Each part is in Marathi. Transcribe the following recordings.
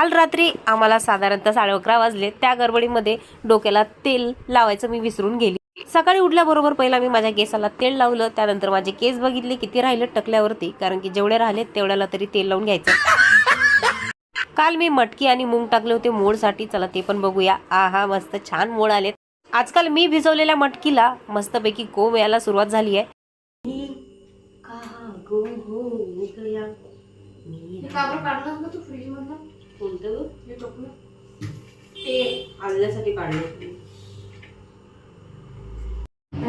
काल रात्री आम्हाला साधारणतः साडे अकरा वाजले. त्या गडबडीमध्ये डोक्याला तेल लावायचं मी विसरून गेली. सकाळी उठल्याबरोबर पहिला मी माझ्या केसाला तेल लावलं. त्यानंतर माझे केस बघितले किती राहिले टकल्यावरती. कारण की जेवढे राहिले तेवढ्याला तरी तेल लावून घ्यायचं. काल मी मटकी आणि मूग टाकले होते मोडसाठी. चला ते पण बघूया. आ हा मस्त छान मोड आलेत. आजकाल मी भिजवलेल्या मटकीला मस्तपैकी कोंब यायला सुरुवात झाली आहे. कोणतं हे ते आणण्यासाठी काढलं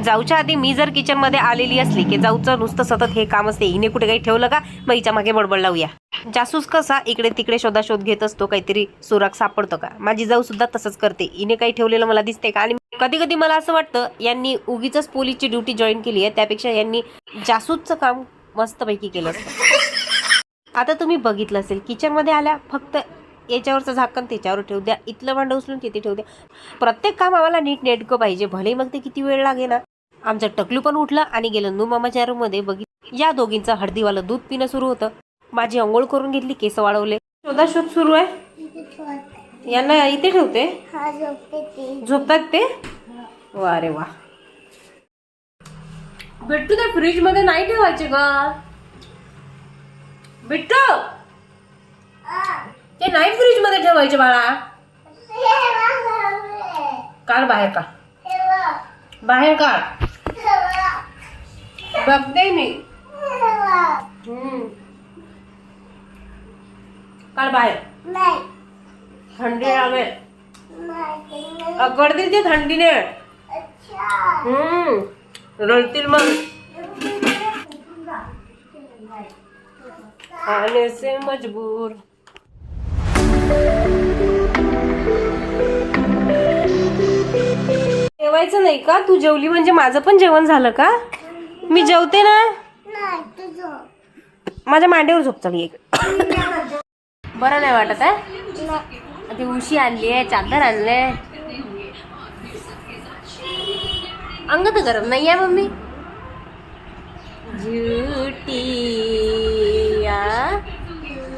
जाऊच्या आधी मी जर किचनमध्ये आलेली असली की जाऊचं नुसतं सतत हे काम असते हिने कुठे काही ठेवलं का? मग हिच्या मागे बडबड लावूया. जासूस कसा इकडे तिकडे शोधाशोध घेत असतो काहीतरी सुराग सापडतो का? माझी जाऊ सुद्धा तसंच करते. हिने काही ठेवलेलं मला दिसते का? आणि कधी कधी मला असं वाटतं यांनी उगीच पोलीसची ड्युटी जॉईन केली आहे त्यापेक्षा यांनी जासूसचं काम मस्तपैकी केलं असतं. आता तुम्ही बघितलं असेल किचनमध्ये आल्या फक्त याच्यावरचं झाकण त्याच्यावर ठेवू द्या. इथलं भांडं उचलून तिथे ठेवू द्या. प्रत्येक काम आम्हाला नीट नेटकं पाहिजे. भले मग ते किती वेळ लागे ना आमचं टकलू पण उठलं आणि गेलं. नू मामाच्या रूममध्ये बघित या दोघींचं हळदीवालं दूध पिणं सुरू होतं. माझी अंघोळ करून घेतली केस वाढवले शोधाशोध सुरू आहे. यांना इथे ठेवते? झोपतात ते? वा रे वा. बिट्टू ते फ्रीजमध्ये नाही ठेवायचे ग. बिट्टू! ते नाही फ्रीज मध्ये ठेवायचे बाळा. काढ बाहेर का बाहेर काढ. बघते मी. हम्म. बाहेर. थंडी हम्म. मग. से मजबूर. जेवायचं नाही का? तू जेवली म्हणजे माझं पण जेवण झालं का? मी जेवते ना? माझ्या मांडीवर झोप चालली एक. बरं नाही वाटत आहे ती उशी आणली आहे चादर आणले अंग तर गरम नाही आहे मम्मी. झुटी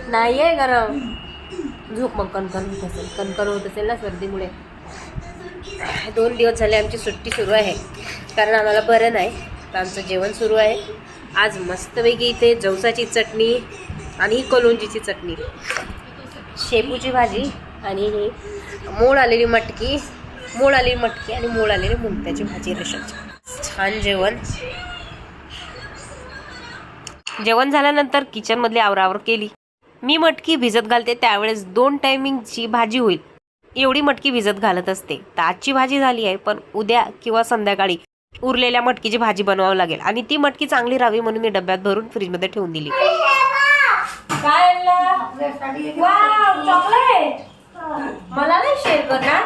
नाही आहे गरम. झोप मग कणकण होत असेल कणकण होत असेल ना सर्दीमुळे. दोन दिवस झाले आमची सुट्टी सुरू आहे. कारण आम्हाला बरं नाही. तर आमचं जेवण सुरू आहे. आज मस्तपैकी इथे जवसाची चटणी आणि ही कलोंजीची चटणी. शेपूची भाजी आणि ही मोड आलेली मटकी मोड आलेली मटकी आणि मोड आलेली मुंगट्याची भाजी रशाची. छान जेवण. जेवण झाल्यानंतर किचनमधली आवरावर केली. मी मटकी भिजत घालते त्यावेळेस दोन टायमिंगची भाजी होईल. एवढी मटकी भिजत घालत असते. तर आजची भाजी झाली आहे पण उद्या किंवा संध्याकाळी उरलेल्या मटकीची भाजी बनवावी लागेल. आणि ती मटकी चांगली राहावी म्हणून मी डब्यात भरून फ्रीजमध्ये ठेवून दिली. काय चॉकलेट मला नाही शेअर करणार.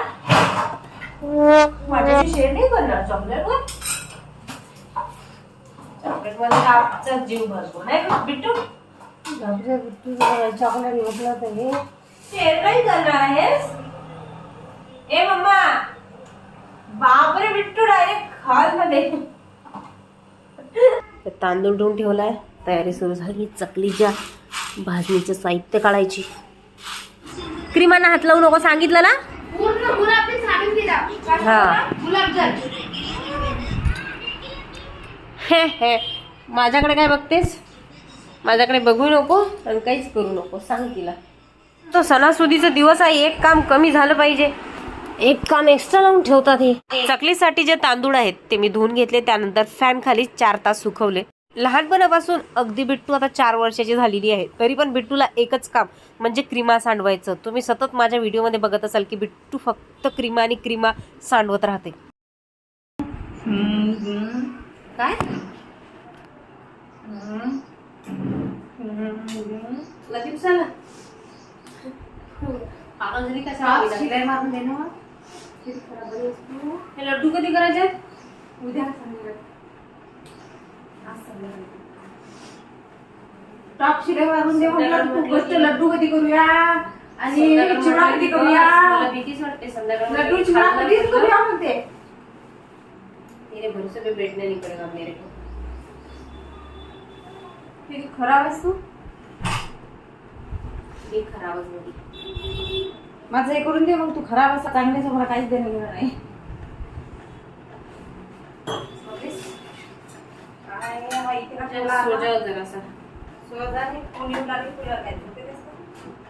माझ्याशी शेअर नाही करणार चॉकलेट चॉकलेटमध्ये जीव भरतो नाही का बिट्टू चॉकलेट म्हटलं तर. हे शेअर नाही करणार आहेस? ए मम्मा. बापरे बिट्टू डायरेक्ट खाल मध्ये तांदूळ धुवून ठेवलाय. तयारी सुरू झाली. चकलीच्या भाजणीचं साहित्य काढायची. क्रीमांना हात लावू नको सांगितलं ना? पूर्ण गुलाबी साडून दिला. हा. गुलाबजल हे हे. माझ्याकडे काय बघतेस? माझ्याकडे बघू नको आणि काहीच करू नको. सांग तिला. तो सणासुदीचा दिवस आहे एक काम कमी झालं पाहिजे. एक काम एक्स्ट्रा लावून ठेवतात हे. चकलीसाठी जे तांदूळ आहेत ते मी धुवून घेतले. त्यानंतर फॅन खाली चार तास सुकवले. लहानपणापासून अगदी बिट्टू आता चार वर्षाची झालेली आहे. तरी पण बिट्टूला एकच काम म्हणजे क्रीमा सांडवायचं. तुम्ही सतत माझ्या व्हिडिओमध्ये बघत असाल की बिट्टू फक्त क्रीमा आणि क्रीमा सांडवत राहते. काय? लगेच झालं पागल झाली का सांग तिला? शिलाई मारून दे ना. हे लड्डू कधी करायचे? उद्या. टॉप शिलाई मारून दे म्हटलं तू गोष्ट लड्डू कधी करूया? आणि चिवडा कधी करूया? भीतीच वाटते. संध्याकाळी लड्डू चिवडा कधीच करूया म्हणते. मेरे भरोसे पे बैठना नहीं पड़ेगा मेरे को. किती खराब आहेस तू? मी खराबच नाही माझं हे करून दे मग तू खराब असा चांगल्याचं मला काहीच देणं घेणं नाही.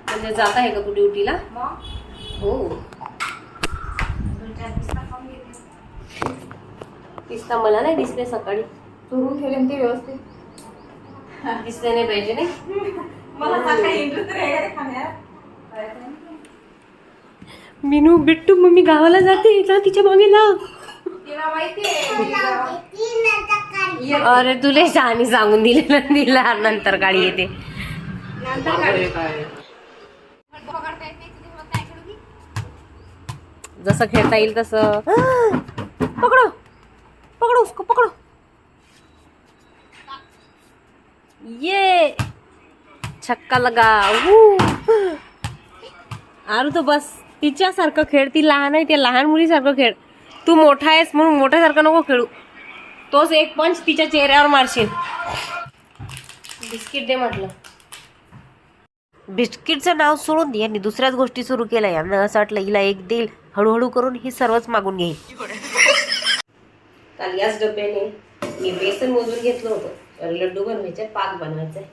म्हणजे जात आहे का तू ड्युटीला? हो. पिस्ता मला नाही दिसले सकाळी. चोरून ठेवले ते व्यवस्थित? दिसले नाही पाहिजे नाही? मिनू बिट्टू मम्मी गावाला जाते जा तिच्यामागे लाव तिला माहितीये अरे तुला शहाणी सांगून दिलेलं दिला नंतर गाडी येते. जसं खेळता येईल तसं. पकडो पकडो उसको पकडो. ये। छक्का लगा. आरू तो बस तिच्यासारखं खेळ ती लहान आहे ते लहान मुलीसारखं खेळ. तू मोठा आहेस म्हणून मोठ्यासारखं नको खेळू. तोच एक पंच तिच्या चेहऱ्यावर मारशील. बिस्किट दे म्हटलं. बिस्किटचं नाव सोडून दे यांनी दुसऱ्याच गोष्टी सुरू केल्या. यांना असं वाटलं हिला एक देईल. हळूहळू करून ही सर्वच मागून घेईल. काल याच डब्याने मी बेसन मोजून घेतलं होतं. लड्डू बनवायचे पाक बनवायचे.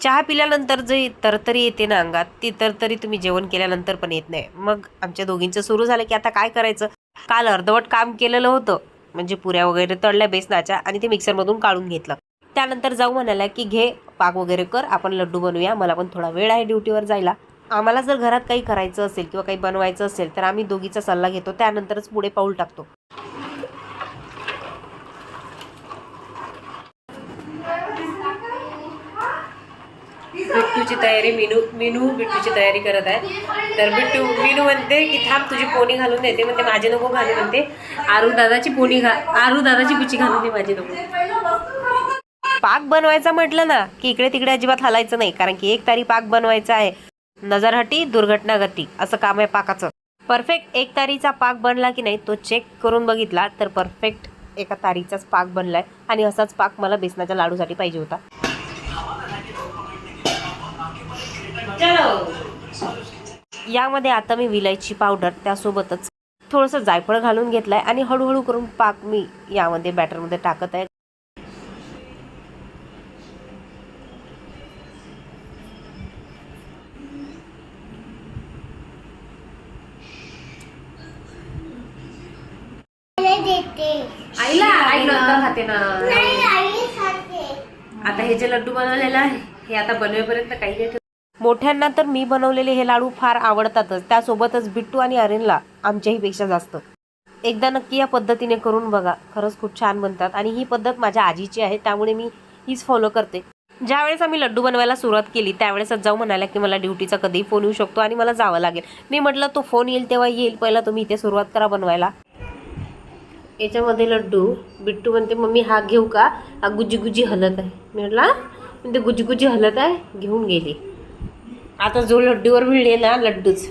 चहा पिल्यानंतर जे तरतरी येते ना अंगात ती तरतरी तुम्ही जेवण केल्यानंतर पण येत नाही. मग आमच्या दोघींचं सुरू झालं की आता काय करायचं? काल अर्धवट काम केलेलं होतं म्हणजे पुऱ्या वगैरे तळल्या बेसनाच्या आणि ते मिक्सरमधून काढून घेतलं. त्यानंतर जाऊ म्हणाला की घे पाक वगैरे कर आपण लड्डू बनवूया मला पण थोडा वेळ आहे ड्युटीवर जायला. आम्हाला जर घरात काही करायचं असेल किंवा काही बनवायचं असेल तर आम्ही दोघीचा सल्ला घेतो त्यानंतरच पुढे पाऊल टाकतो. बिट्टूची तयारी मिनू मिनू बिट्टूची तयारी करत आहे तर बिट्टू मिनू म्हणते की थांब तुझी पोणी घालून देते. म्हणते माझे नको घालू म्हणते. आरू दादाची पोणी घा आरू दादाची गुची घालून दे माझी नको. पाक बनवायचा म्हटलं ना की इकडे तिकडे अजिबात हलायचं नाही कारण की एक तारी पाक बनवायचा आहे. नजरहटी दुर्घटना गती असं काम आहे पाकाचं. परफेक्ट एक तारीचा पाक बनला की नाही तो चेक करून बघितला तर परफेक्ट एका तारीचाच पाक बनलाय. आणि असाच पाक मला बेसनाच्या लाडूसाठी पाहिजे होता. यामध्ये आता मी विलायची पावडर त्यासोबतच थोडंसं जायफळ घालून घेतलंय आणि हळूहळू करून पाक मी यामध्ये बॅटरमध्ये टाकत आहे. आईला? आई नंतर खाते ना. आता हे जे लड्डू बनवलेलं आहे हे आता बनवेपर्यंत काही. मोठ्यांना तर मी बनवलेले हे लाडू फार आवडतातच. त्यासोबतच बिट्टू आणि अरिनला आमच्याही पेक्षा जास्त. एकदा नक्की या पद्धतीने करून बघा. खरंच खूप छान बनतात आणि ही पद्धत माझ्या आजीची आहे त्यामुळे मी हीच फॉलो करते. ज्यावेळेस आम्ही लड्डू बनवायला सुरुवात केली त्यावेळेसच जाऊ म्हणाल्या की मला ड्युटीचा कधीही फोन येऊ शकतो आणि मला जावं लागेल. मी म्हटलं तो फोन येईल तेव्हा येईल. पहिला तुम्ही इथे सुरुवात करा बनवायला. याच्यामध्ये लड्डू बिट्टू म्हणते मम्मी हा घेऊ का? हा गुजी गुजी हलत आहे. मी म्हटलं "हा?" म्हणते गुजी गुजी हलत आहे. घेऊन गेली. आता जो लड्डूवर मिळले ना लड्डूच.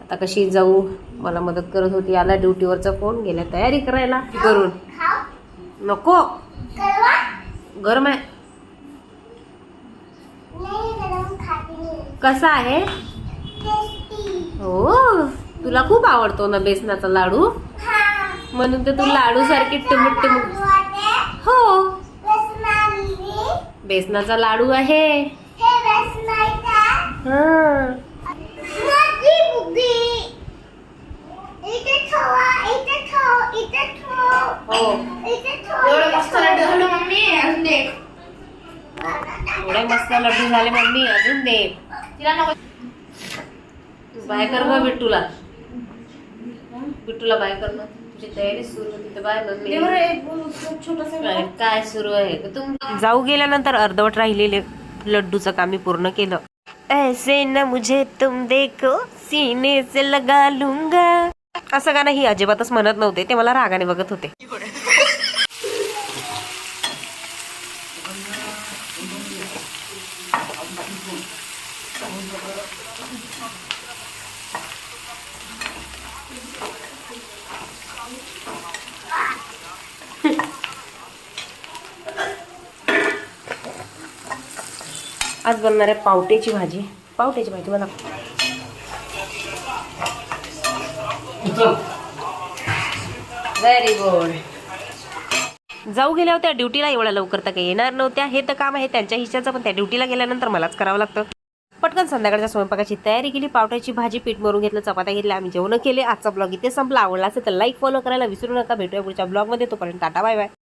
आता कशी जाऊ? मला मदत करत होती. आला ड्युटीवरचा फोन गेला तयारी करायला. करून. नको. गरम आहे. कसा आहे? हो. तुला खूप आवडतो ना बेसनाचा लाडू? म्हणून तर तू लाडू सारखी टिमुट टिमुट. हो. बेसनाचा लाडू आहे. एवढं मस्त लड्डू झालं मम्मी अजून दे एवढे मस्त लड्डू झाले मम्मी अजून दे तिला नको. बाय कर मग बिट्टूला. बिट्टूला बाय कर मग तुझी तयारी सुरू होती तर बाय दे बरं एक छोटंसं अरे काय सुरू आहे? तुम जाऊ गेल्यानंतर अर्धवट राहिलेले लड्डूचं काम मी पूर्ण केलं. ऐसे न मुझे तुम देखो सीने से लगा लूंगा। असं गाणं ही अजिबातच म्हणत नव्हते ते मला रागाने बघत होते. आज बनणार आहे पावट्याची भाजी. पावट्याची माहिती मला व्हेरी गुड जाऊ गेल्या होत्या ड्युटीला एवढ्या लवकर तर काही येणार नव्हत्या. हे तर काम आहे त्यांच्या हिश्श्याचं पण त्या ड्युटीला गेल्यानंतर मलाच करावं लागतं. पटकन संध्याकाळच्या स्वयंपाकाची तयारी केली पावट्याची भाजी पीठ मरून घेतलं चपात्या घेतल्या आम्ही जेवण केले. आजचा ब्लॉग इथे संपला. आवडला असेल तर लाईक फॉलो करायला विसरू नका. भेटूया पुढच्या ब्लॉगमध्ये तोपर्यंत टाटा बाय बाय